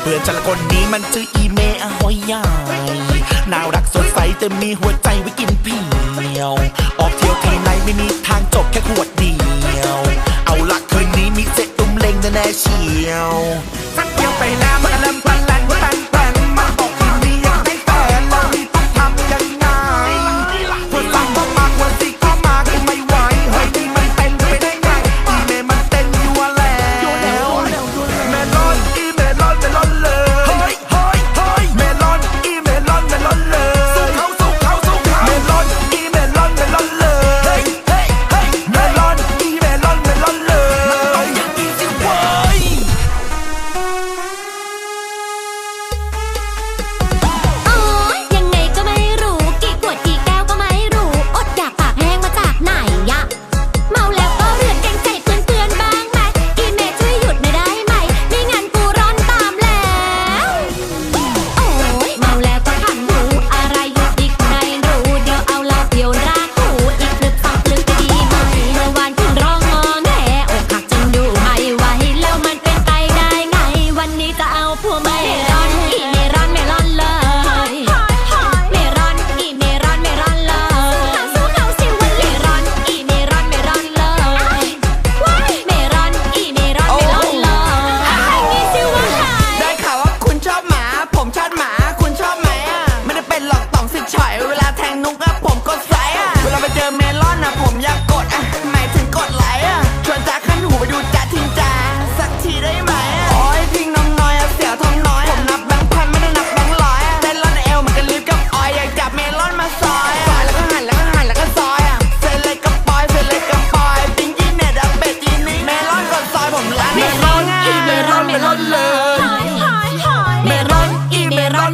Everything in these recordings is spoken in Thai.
เพื่อนฉันคนนี้มันชื่ออีเมอหอยใหญ่น่ารักสดใสแต่มีหัวใจไว้กินเพียว ออกเที่ยวทีไรไม่มีทางจบแค่ขวดเดียว เอาละคืนนี้มีเซตตุ้มเล็งแน่เชียวสักเที่ยวไปแล้วมันเริ่ม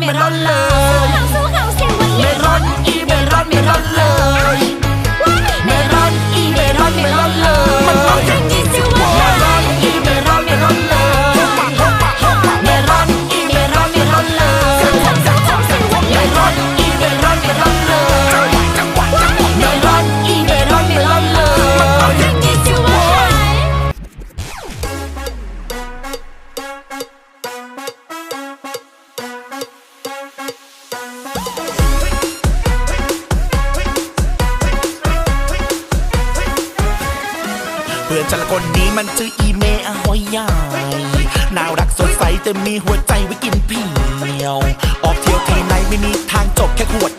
it all out. ื่อนฉันคนนี้มันชื่ออีเมอหอยยาน่ารักสดใสแต่มีหัวใจไว้กินเพียว ออกเที่ยวทีไหนไม่มีทางจบแค่ขวด